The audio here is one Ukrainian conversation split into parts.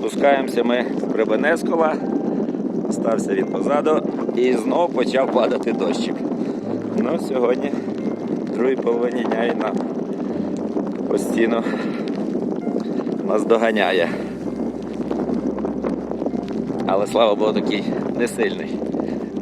Спускаємося ми з Прибенескова. Стався він позаду і знов почав падати дощик. Ну, сьогодні в другій половині дня і на постійно нас доганяє. Але слава Богу, такий не сильний,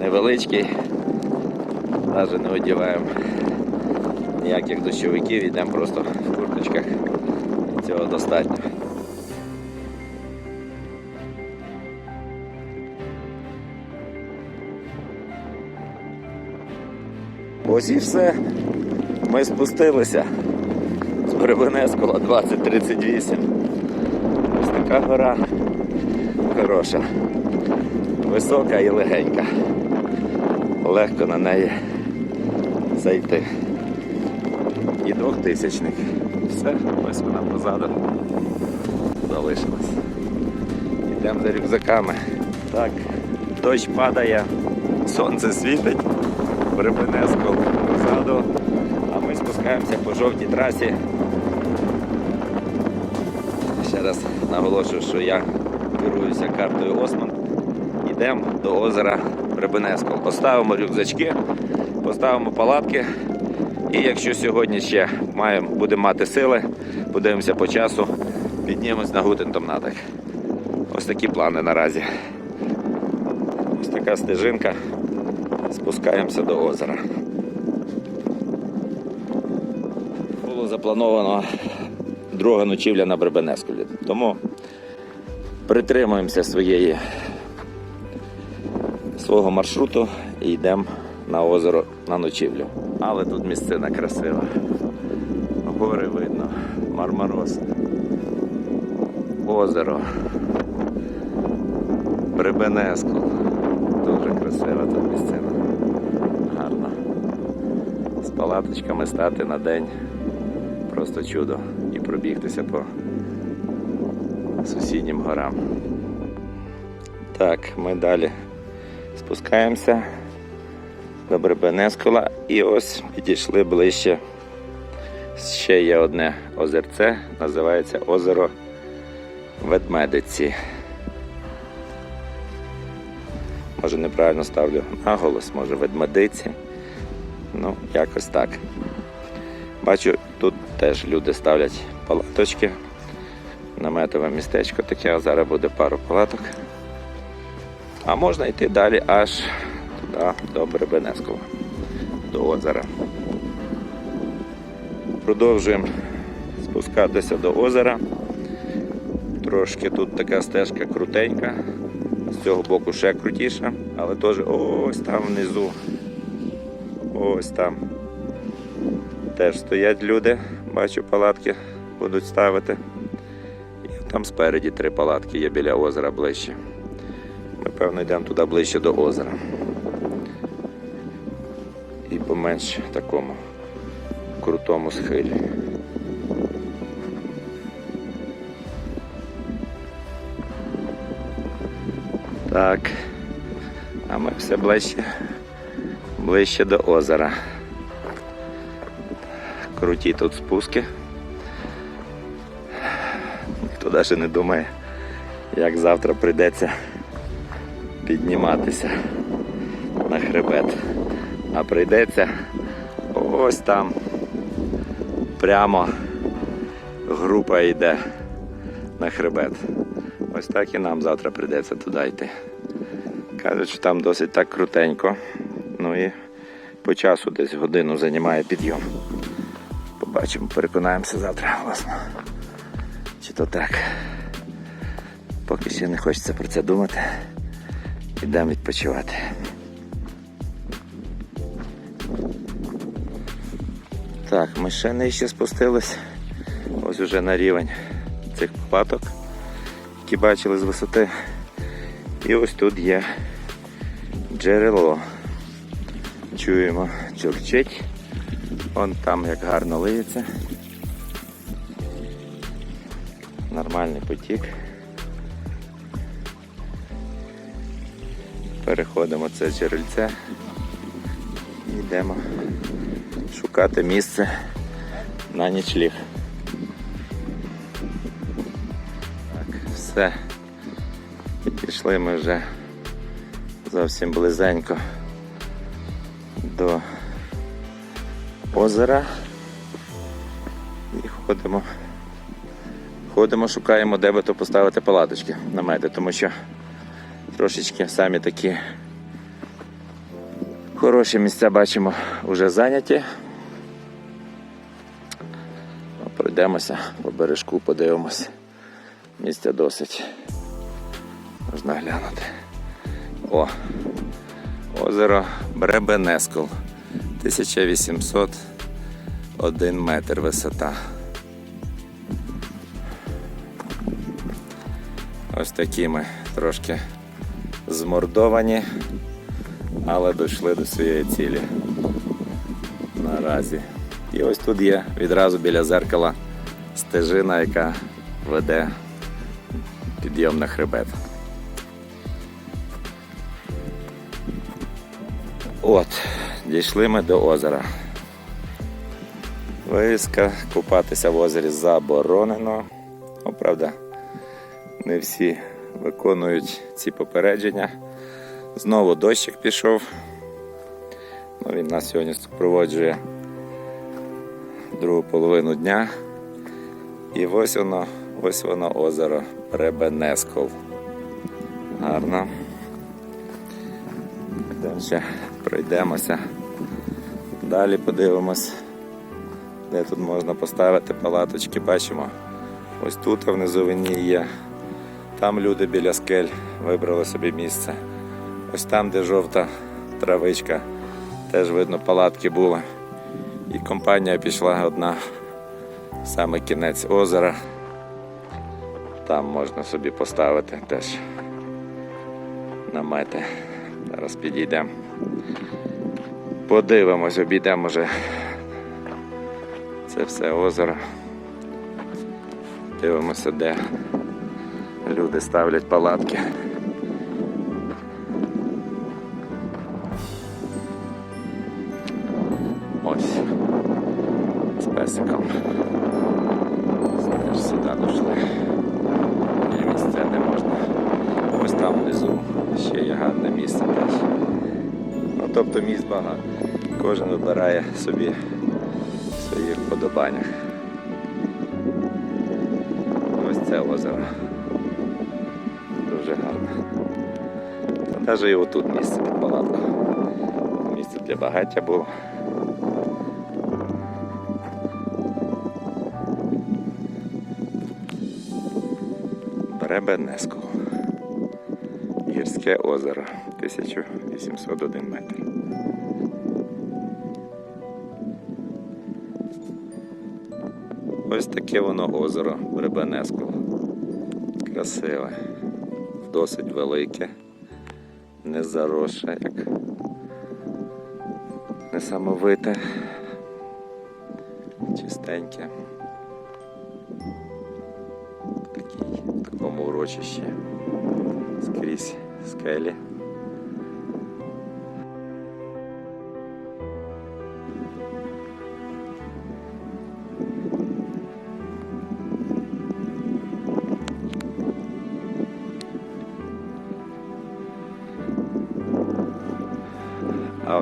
невеличкий. Навіть не одягаємо ніяких дощовиків, йдемо просто в курточках. Цього достатньо. Ось і все. Ми спустилися з Беребенескова 2038. Ось така гора хороша, висока і легенька. Легко на неї зайти. І двохтисячник. Все, ось вона позаду залишилась. Йдемо за рюкзаками. Так, дощ падає, сонце світить, Прибенесков позаду, а ми спускаємося по жовтій трасі. Ще раз наголошую, що я керуюся картою Осман. Йдемо до озера Прибенесков. Поставимо рюкзачки, поставимо палатки. І якщо сьогодні ще маємо, будемо мати сили, подивимося по часу, піднімемось на Гутентомнатах. Ось такі плани наразі. Ось така стежинка. Спускаємося до озера. Було заплановано друга ночівля на Бребенескулі. Тому притримуємося своєї, свого маршруту і йдемо на озеро на ночівлю. Але тут місцина красива. Гори видно, Мармарос, озеро, Бребенескул. Красива тут місцина. Гарно. З палаточками стати на день. Просто чудо. І пробігтися по сусіднім горам. Так, ми далі спускаємося до Бребенескула і ось підійшли ближче. Ще є одне озерце, називається озеро Ведмедиці. Може неправильно ставлю наголос, може ведмедиці. Ну, якось так. Бачу, тут теж люди ставлять палаточки. Наметове містечко таке, зараз буде пару палаток. А можна йти далі аж туди, до Бребенескова, до озера. Продовжуємо спускатися до озера. Трошки тут така стежка крутенька, з цього боку ще крутіша, але теж ось там внизу. Ось там. Теж стоять люди, бачу, палатки будуть ставити. І там спереді три палатки є біля озера ближче. Ми, певно, йдемо туди ближче до озера. І по менш такому крутому схилі. Так. А ми все ближче, ближче до озера. Круті тут спуски. Ніхто навіть не думає, як завтра прийдеться підніматися на хребет. А прийдеться ось там. Прямо група йде на хребет. Ось так і нам завтра прийдеться туди йти. Кажуть, що там досить так крутенько. Ну і по часу десь годину займає підйом. Побачимо, переконаємося завтра, власне. Чи то так. Поки ще не хочеться про це думати. Йдемо відпочивати. Так, ми ще нижче спустились. Ось уже на рівень цих палаток, які бачили з висоти. І ось тут є джерело. Чуємо, чурчить. Вон там як гарно лиється. Нормальний потік. Переходимо це джерельце і йдемо шукати місце на нічліг. Все Пішли ми вже зовсім близенько до озера і ходимо. Ходимо, шукаємо, де би то поставити палаточки, намети, тому що трошечки самі такі хороші місця бачимо вже зайняті. Пройдемося по бережку, подивимось. Місця досить. Можна глянути. О, озеро Бребенескол. 1801 метр висота. Ось такі ми трошки змордовані, але дійшли до своєї цілі наразі. І ось тут є відразу біля зеркала стежина, яка веде підйом на хребет. От, дійшли ми до озера. Вивіска, купатися в озері заборонено. Ну, правда, не всі виконують ці попередження. Знову дощик пішов. Ну, він нас сьогодні супроводжує другу половину дня. І ось воно, ось воно озеро Ребенескол. Гарно. Йдемо пройдемося. Далі подивимось, де тут можна поставити палаточки. Бачимо, ось тут внизу вині є. Там люди біля скель вибрали собі місце. Ось там, де жовта травичка, теж видно палатки були. І компанія пішла одна саме кінець озера. Там можна собі поставити теж намети. Зараз підійдемо. Подивимось, обійдемо вже це все озеро. Дивимося, де люди ставлять палатки. Вибирає собі своїх вподобаннях. Ось це озеро. Дуже гарне. Та навіть і отут місце під палатку. Місце для багаття було. Бребенеску. Гірське озеро 1801 метр. Ось таке воно озеро Бребенеску. Красиве, досить велике, не заросше, як несамовите, чистеньке. В такому урочищі скрізь скелі.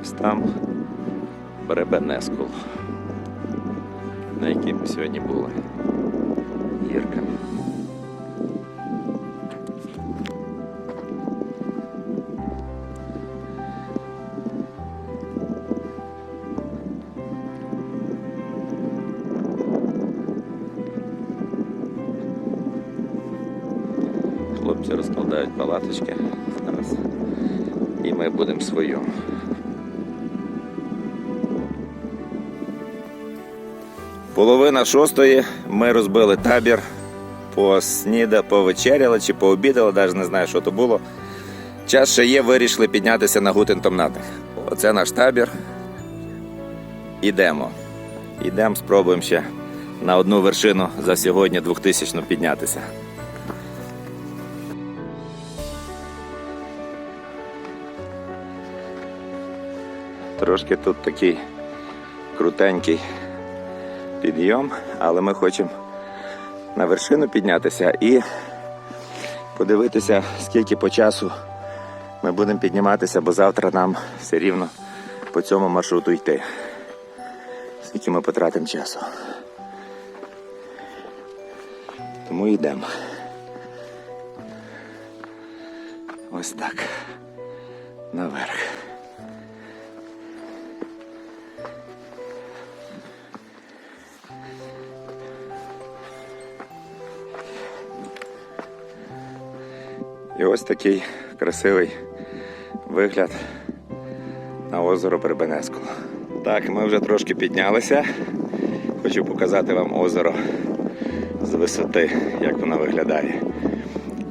Ось там Бребенескул, на якій ми сьогодні були. Гірка. Хлопці розкладають палаточки зараз. І ми будемо свою. Половина шостої ми розбили табір, посніда, повечеряли чи пообідали, навіть не знаю, що то було. Час ще є, вирішили піднятися на Гутентомнатах. Оце наш табір. Ідемо. Ідемо, спробуємо ще на одну вершину за сьогодні 2000 піднятися. Трошки тут такий крутенький підйом, але ми хочемо на вершину піднятися і подивитися, скільки по часу ми будемо підніматися, бо завтра нам все рівно по цьому маршруту йти. Скільки ми потратимо часу. Тому йдемо. Ось так. Наверх. І ось такий красивий вигляд на озеро Бребенескуло. Так, ми вже трошки піднялися. Хочу показати вам озеро з висоти, як воно виглядає.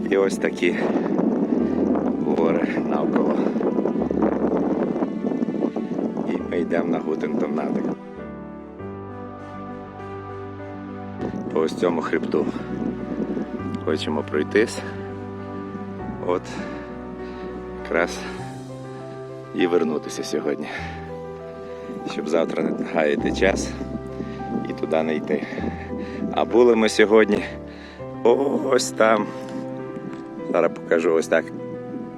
І ось такі гори навколо. І ми йдемо на Гутентомнатик. По ось цьому хребту. Хочемо пройтись. От якраз і вернутися сьогодні. Щоб завтра не гаяти час і туди не йти. А були ми сьогодні ось там. Зараз покажу ось так.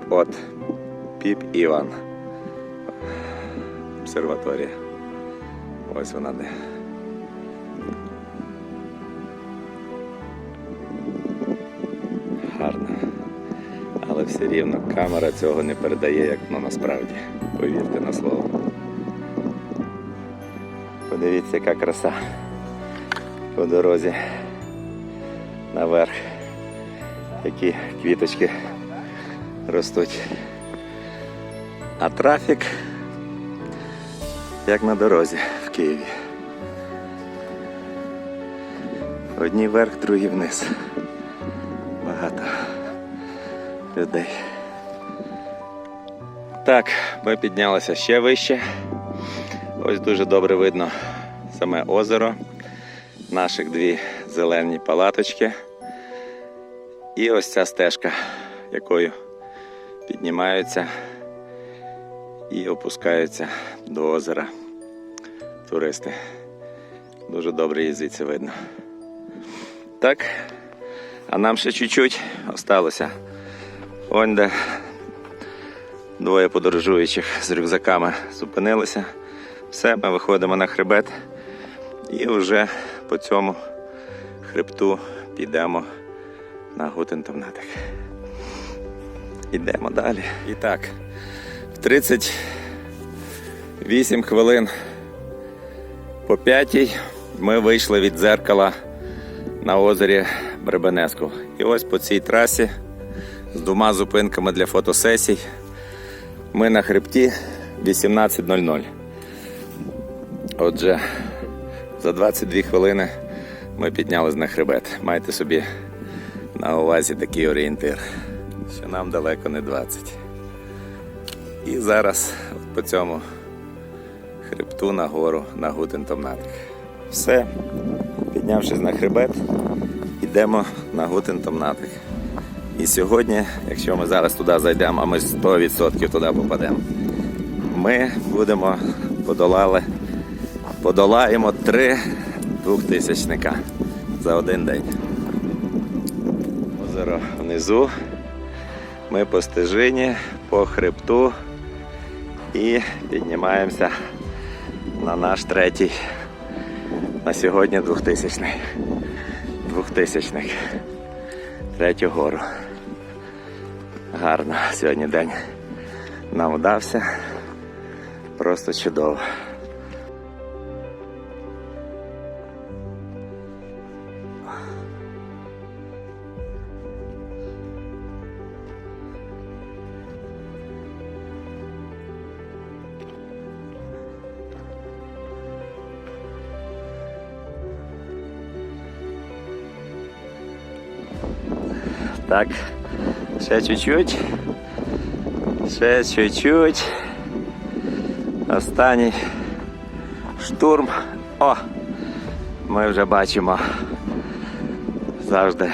От Піп Іван. Обсерваторія. Ось вона де. Але все рівно камера цього не передає, як воно насправді. Повірте на слово. Подивіться, яка краса по дорозі наверх. Які квіточки ростуть. А трафік як на дорозі в Києві. Одні вверх, другі вниз. Людей. Так, ми піднялися ще вище. Ось дуже добре видно саме озеро, наших дві зелені палаточки. І ось ця стежка, якою піднімаються і опускаються до озера туристи. Дуже добре її звідси видно. Так, а нам ще чуть-чуть осталося. Вон де двоє подорожуючих з рюкзаками зупинилися. Все, ми виходимо на хребет і вже по цьому хребту підемо на Гутентомнатик. Ідемо далі. І так, в 38 хвилин по п'ятій ми вийшли від дзеркала на озері Бребенеску. І ось по цій трасі з двома зупинками для фотосесій. Ми на хребті 18.00. Отже, за 22 хвилини ми піднялись на хребет. Майте собі на увазі такий орієнтир, що нам далеко не 20. І зараз по цьому хребту нагору на Гутентомнатик. Все, піднявшись на хребет, йдемо на Гутентомнатик. І сьогодні, якщо ми зараз туди зайдемо, а ми 100% туди попадемо, ми будемо подолали, подолаємо три двохтисячника за один день. Озеро внизу. Ми по стежині, по хребту і піднімаємося на наш третій. На сьогодні двохтисячний. Двохтисячник. Третю гору. Гарно сьогодні день нам вдався. Просто чудово. Так, ще чуть-чуть. Ще чуть-чуть. Останній штурм. О! Ми вже бачимо завжди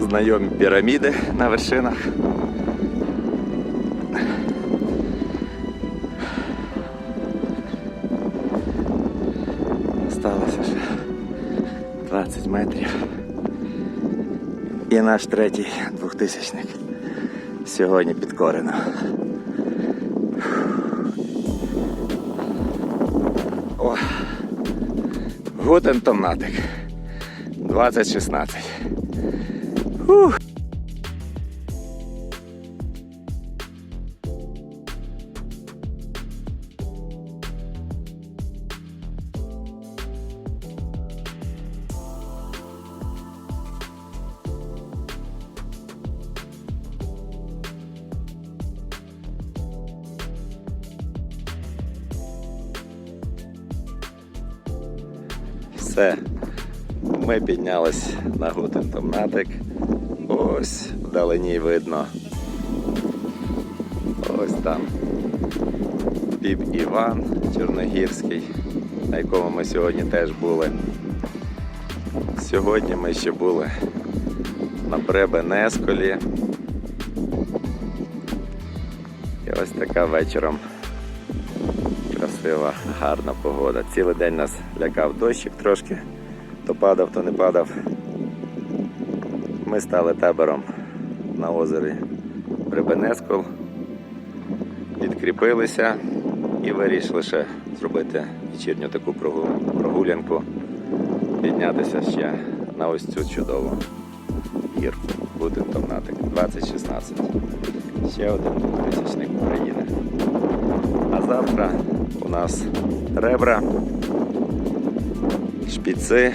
знайомі піраміди на вершинах. І наш третій двохтисячник. Сьогодні підкорено. Гутен Томнатик. 2016. Ух. Піднялись на Гутен Томнатик. Ось вдалині видно. Ось там піп Іван Чорногірський, на якому ми сьогодні теж були. Сьогодні ми ще були на Бребенесколі. І ось така вечором красива, гарна погода. Цілий день нас лякав дощик трошки, то падав, то не падав. Ми стали табором на озері Бребенескол, підкріпилися і вирішили ще зробити вечірню таку прогулянку, піднятися ще на ось цю чудову гірку. Буде Томнатик 2016. Ще один тисячник України. А завтра у нас ребра, шпіци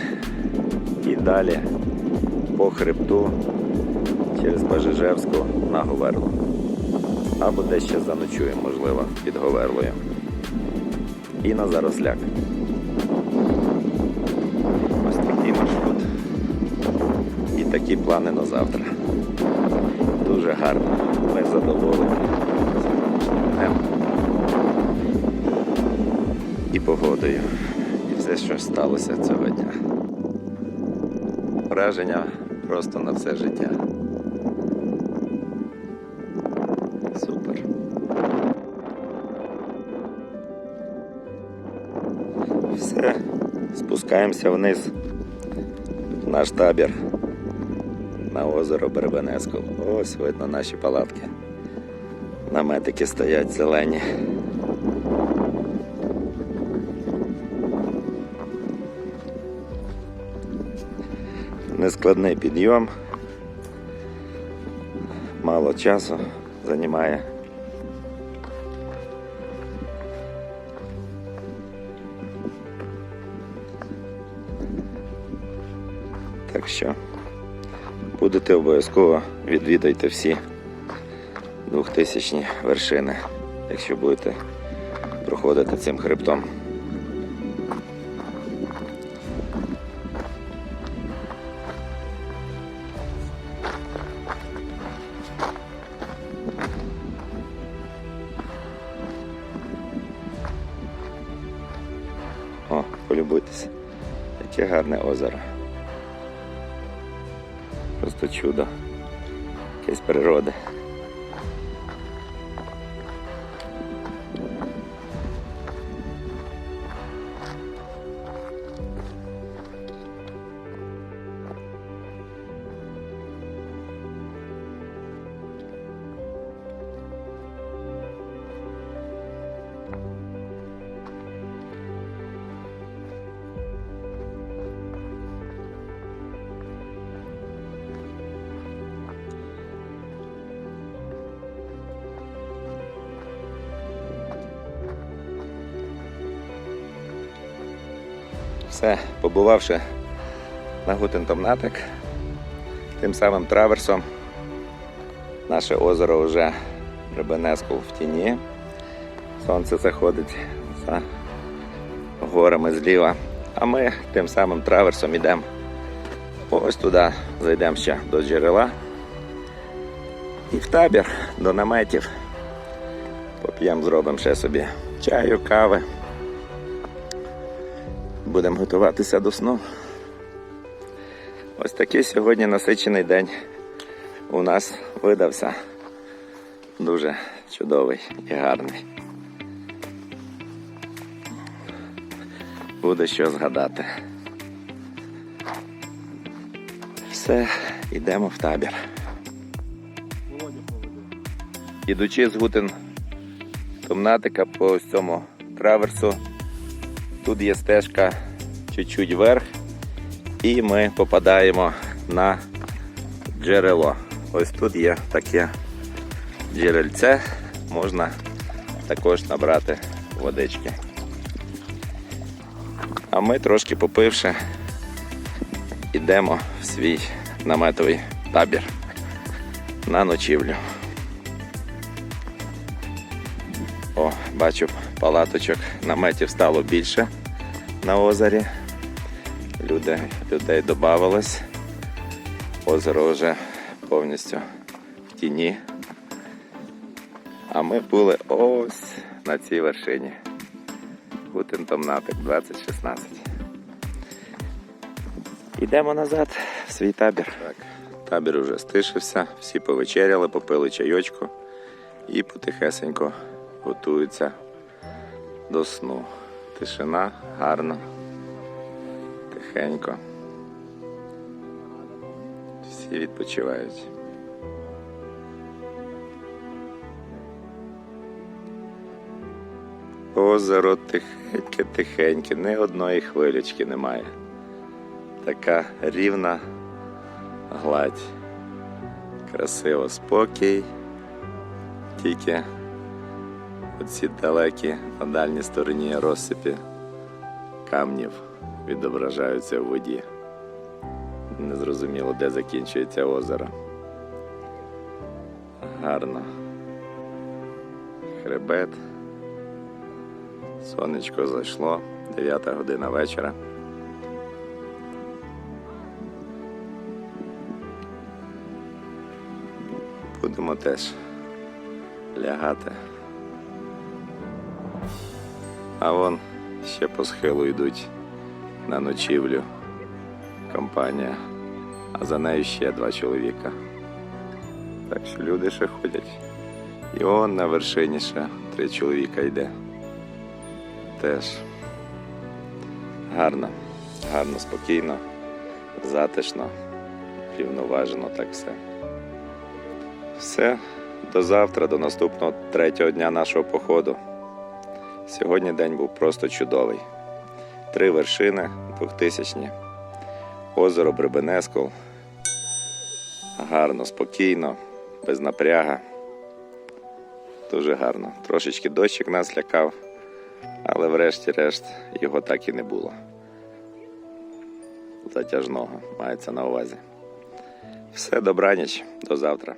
і далі по хребту через Бажижевську на Говерло. Або десь ще заночуємо, можливо, під Говерлою. І на Заросляк. Ось такий маршрут. І такі плани на завтра. Дуже гарно. Ми задоволені днем і погодою. І все, що сталося цього дня. Враження просто на все життя. Супер. Все, спускаємося вниз в наш табір на озеро Бербенесков. Ось видно наші палатки. Наметики стоять зелені. Нескладний підйом. Мало часу займає. Так що будете обов'язково відвідайте всі двохтисячні вершини, якщо будете проходити цим хребтом. Чудо. Все, побувавши на Гутентомнатик, тим самим траверсом, наше озеро вже Рибенеску в тіні. Сонце заходить за горами зліва. А ми тим самим траверсом йдемо ось туди, зайдемо ще до джерела. І в табір до наметів. Поп'ємо, зробимо ще собі чаю, кави. Будемо готуватися до сну. Ось такий сьогодні насичений день у нас видався. Дуже чудовий і гарний. Буде що згадати. Все, Йдемо в табір. Ідучи з Гутин Томнатика по цьому траверсу, тут є стежка чуть-чуть вверх, і ми попадаємо на джерело. Ось тут є таке джерельце, можна також набрати водички. А ми трошки попивши, йдемо в свій наметовий табір на ночівлю. О, бачу, палаточок наметів стало більше на озері. Люди, людей додавалось. Озеро вже повністю в тіні. А ми були ось на цій вершині. Гутентомнатик 2016. Йдемо назад в свій табір. Так, табір уже стишився, всі повечеряли, попили чайочку і потихесенько готуються до сну. Тишина, гарно, тихенько. Всі відпочивають. Озеро тихеньке, тихеньке, ні одної хвилючки немає. Така рівна гладь. Красиво, спокій. Тільки оці далекі на дальній стороні розсипі камнів відображаються в воді. Незрозуміло, де закінчується озеро. Гарно. Хребет. Сонечко зайшло, 9 година вечора. Будемо теж лягати. А вон ще по схилу йдуть на ночівлю компанія, а за нею ще два чоловіка. Так що люди ще ходять. І он на вершині ще три чоловіка йде. Теж гарно, гарно, спокійно, затишно, рівноважено так все. Все, до завтра, до наступного третього дня нашого походу. Сьогодні день був просто чудовий. Три вершини, двохтисячні, озеро Бребенескол. Гарно, спокійно, без напряга. Дуже гарно. Трошечки дощик нас лякав, але врешті-решт його так і не було. Затяжного мається на увазі. Все, добраніч, до завтра.